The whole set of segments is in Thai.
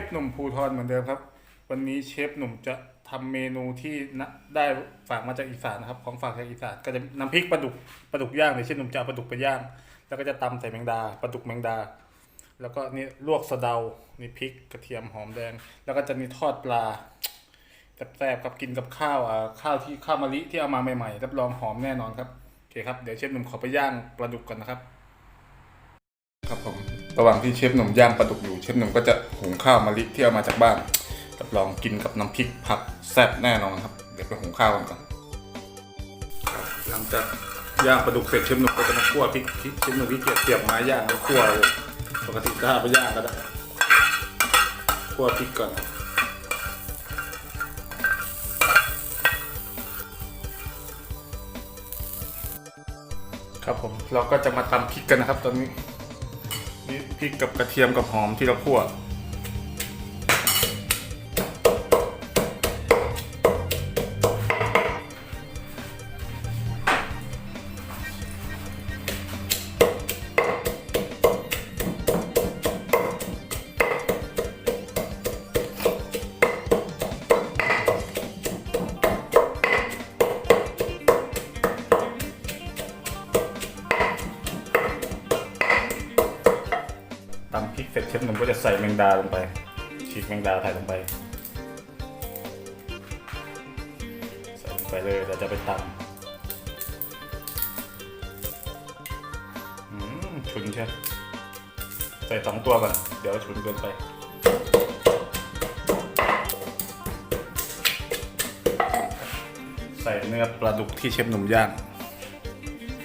ฟหนุ่มภูทรเหมือนเดิมครับ วันนี้เชฟหนุ่มจะทำเมนูที่นะได้ฝากมาจากอีสานนะครับ ของฝากจากอีสานก็จะน้ำพริกปลาดุกปลาดุกย่างเลยเช่นหนุ่มจะเอาปลาดุกไปย่าง แล้วก็จะตำใส่แมงดาปลาดุกแมงดา แล้วก็นี่ลวกสะเดานี่พริกกระเทียมหอมแดง แล้วก็จะมีทอดปลาแซ่บๆกับกินกับข้าวอ่าข้าวที่ข้าวมะลิที่เอามาใหม่ๆรับรองหอมแน่นอนครับโอเคครับเดี๋ยวเชฟหนุ่มขอไปย่างปลาดุกก่อนนะครับ ครับผม ระหว่างที่เชฟหนุ่มย่างปลาดุกอยู่เชฟหนุ่มก็จะหุงข้าวมะลิที่เอามาจากบ้านรับรองกินกับน้ำพริกผักแซ่บแน่นอนครับ เดี๋ยวไปหุงข้าวกันก่อนหลังจากย่างปลาดุกเสร็จเชฟหนุ่มก็จะมาคั่วพริกพริกเชฟหนุ่มพี่เกียจเสียบไม้ย่างแล้วคั่วเลยปกติถ้าเอาไปย่างก็ได้คั่วพริกก่อนครับผมเราก็จะมาตำพริกกันนะครับตอนนี้นี่ พริกกับกระเทียมกับหอมที่เราคั่ว ตำพริกเสร็จเชฟหนุ่มก็จะใส่แมงดาลงไป ฉีกแมงดาใส่ลงไป ใส่ลงไปเลยเราจะไปตำอืมฉุนใช่ใส่สองตัวก่อนเดี๋ยวฉุนเกินไปใส่เนื้อปลาดุกที่เชฟหนุ่มย่าง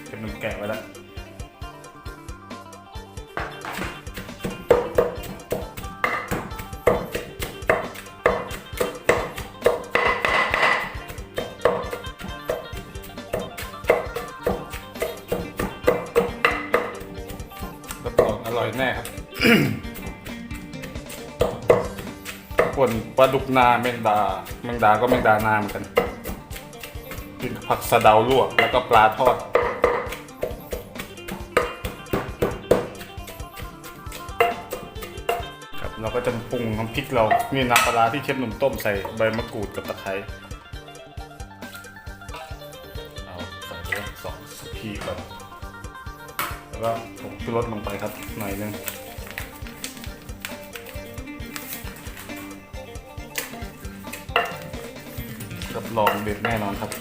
เชฟหนุ่มแกะไว้แล้ว อร่อยแน่ครับป่นปลาดุกนาแมงดา แมงดาก็แมงดานาเหมือนกันกินผักสะเดาลวกแล้วก็ปลาทอดครับเราก็จะปรุงน้ำพริกเรา นี่น้ำปลาร้าที่เชฟหนุ่มต้มใส่ใบมะกรูดกับตะไคร้เอาใส่ไปสองสพีก่อน แล้วก็ผมชูรสลงไปครับหน่อยนึงรับรองเด็ดแน่นอนครับ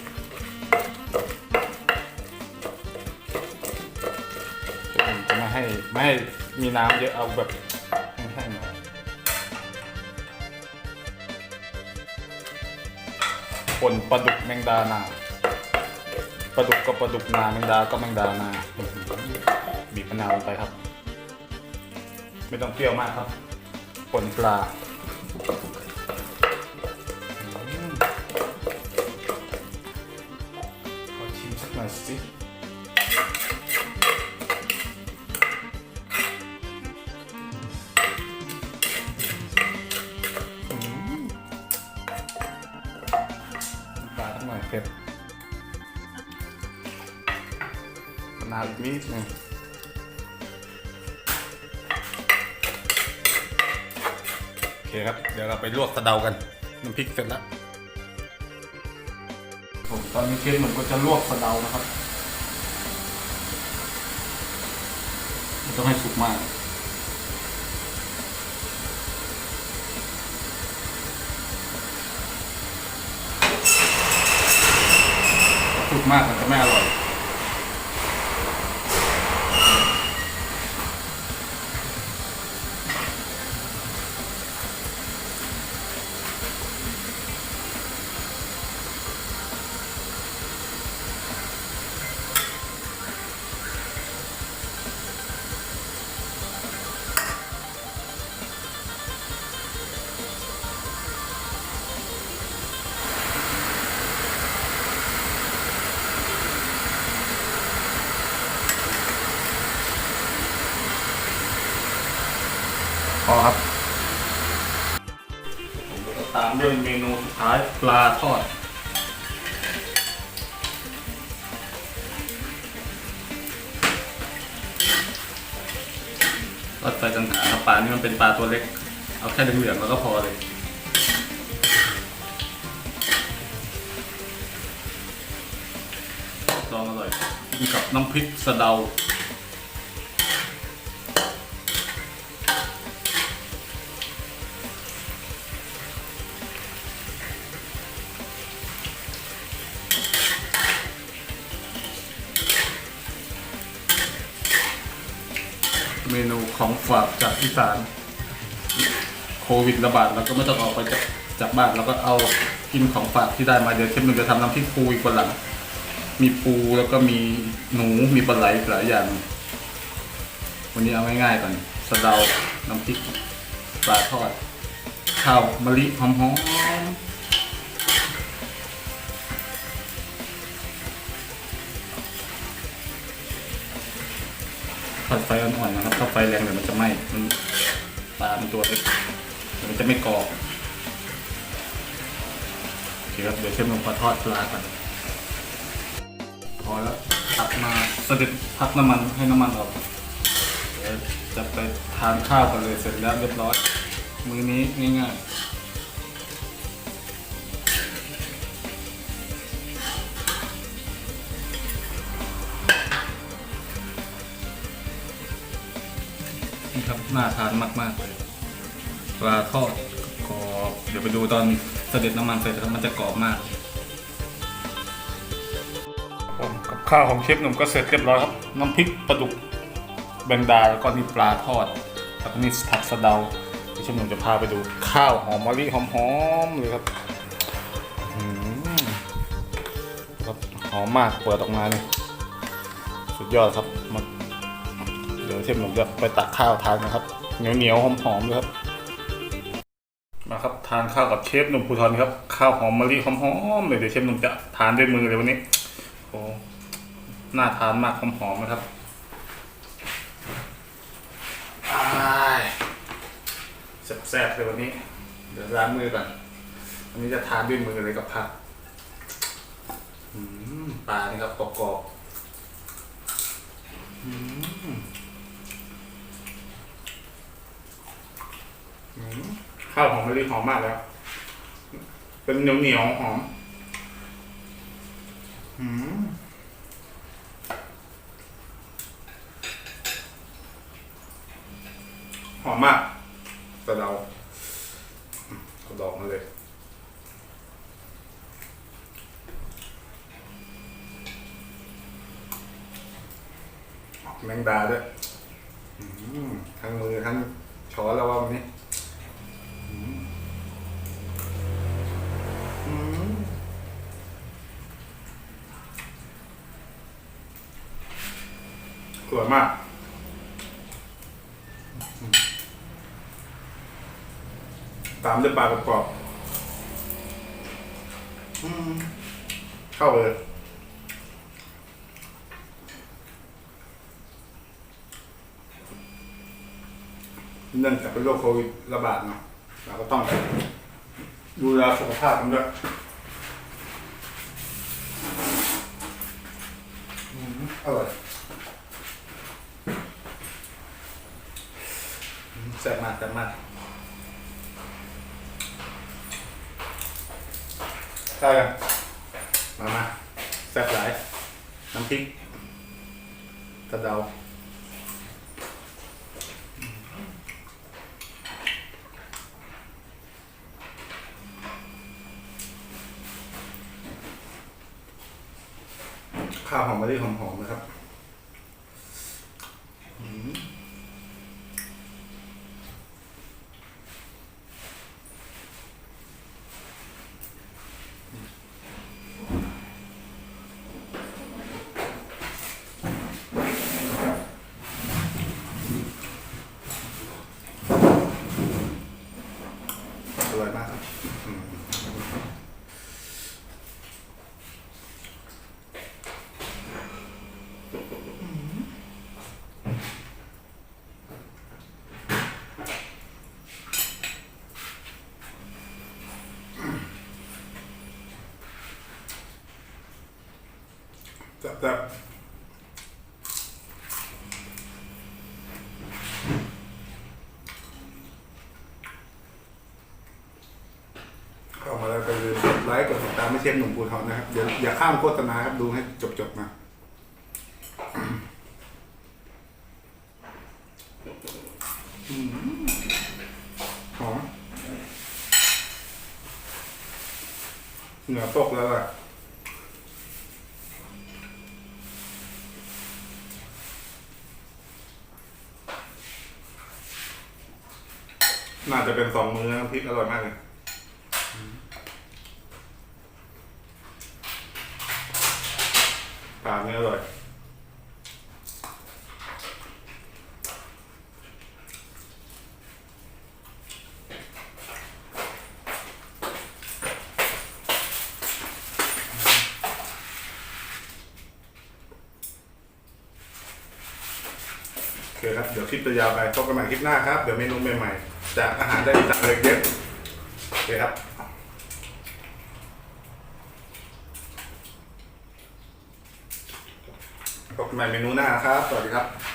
จะไม่ให้ไม่ให้มีน้ำเยอะเอาแบบแห้งๆหน่อยป่นปลาดุกแมงดานาปลาดุกก็ปลาดุกนาแมงดาก็แมงดานา บีบมะนาวลงไปครับ ไม่ต้องเปรี้ยวมากครับป่นปลาขอชิมสักหน่อยสิปลาสักหน่อยเผ็ดมะนาวอีกนิดนึง เคครับ เดี๋ยวเราไปลวกสะเดากัน น้ำพริกเสร็จแล้วผมตอนนี้เชฟหนุ่มก็จะลวกสะเดานะครับไม่ต้องให้สุกมากสุกมากมันจะไม่อร่อย ท้ายปลาทอด ทอดไฟกลางๆครับปลานี่มันเป็นปลาตัวเล็ก เอาแค่เหลืองๆแล้วก็พอเลยลองอร่อยกินกับน้ำพริกสะเดา ของฝากจากอีสาน โควิดระบาดเราก็ไม่ต้องออกไปจากจากบ้านเราก็เอากินของฝากที่ได้มาเดี๋ยวเชฟหนึ่งจะทำน้ำพริกปูอีกคนหลัง มีปูแล้วก็มีหนูมีปลาไหลหลายอย่าง วันนี้เอาง่ายๆก่อนสะเดาน้ำพริกปลาทอดข้าวมะลิหอมๆ ผัดไฟอ่อนๆนะครับ ถ้าไฟแรงเดี๋ยวมันจะไหม้มันปลามันตัวเล็กเดี๋ยวมันจะไม่กรอบโอเคครับเดี๋ยวเชฟลงปลาทอดปลาก่อนพอแล้วตักมาเสด็จพักน้ำมันให้น้ำมันออกเดี๋ยวจะไปทานข้าวกันเลยเสร็จแล้วเรียบร้อย มื้อนี้ง่ายๆ ครับน่าทานมาก ๆ เลยปลาทอดกรอบเดี๋ยวไปดูตอนเสด็จน้ำมันเสร็จครับมันจะกรอบมากผมกับข้าวของเชฟหนุ่มก็เสร็จเรียบร้อยครับ น้ำพริกปลาดุกแบงดาแล้วก็นี่ปลาทอดแล้วก็นี่ผักสะเดาเดี๋ยวเชฟหนุ่มจะพาไปดูข้าวหอมมะลิหอมๆเลยครับครับหอมมากเปิดออกมานี่สุดยอดครับมา เชฟหนุ่มจะไปตักข้าวทานนะครับ เหนียวเหนียวๆหอมๆเลยครับมาครับทานข้าวกับเชฟหนุ่มภูทรครับ ข้าวหอมมะลิหอมๆเลยเดี๋ยวเชฟหนุ่มจะทานด้วยมือเลยวันนี้โอ้น่าทานมากหอมๆนะครับอ้ายแซ่บๆเลยวันนี้ เดี๋ยวล้างมือก่อนวันนี้จะทานด้วยมือเลยกับผักปลานี่ครับกรอบๆอืมอืม ข้าวหอมมะลิหอมมากแล้ว เป็นเหนียวเหนียวหอมอืมหอมมากแต่เราเอาดอกมาเลยแมงดาด้วยทั้งมือทั้งช้อนแล้วว่าวันนี้ สวยมากตามด้วยปลากระกรอบอืมเข้าไปเลยเนื่องจากเป็นโรคโควิดระบาดเนาะเราก็ต้องดูแลสุขภาพกันด้วยอืมอร่อย แซ่บมากแซ่บมากใช่กันมามาแซ่บหลาย น้ำพริกกระเดาข้าวหอมมะลิหอมๆนะครับ แต่เข้ามาแล้วก็อยลืกดไลค์กดติดตามไม่เชฟหนุ่มภูทรนะครับเดี๋ยวอย่าข้ามโฆษณาครับดูให้จบๆนะหอมเหงื่อตกแล้วล่ะ น่าจะเป็นสองมือนะน้ำพริกอร่อยมากเลยปลาเนื้ออร่อยโอเคครับ เดี๋ยวคลิปจะยาวไปพบกันใหม่คลิปหน้าครับ เดี๋ยวเมนูใหม่ๆ จากอาหารได้จากเลยเยอะโอเคครับพบกันใหม่เมนูหน้าครับ สวัสดีครับ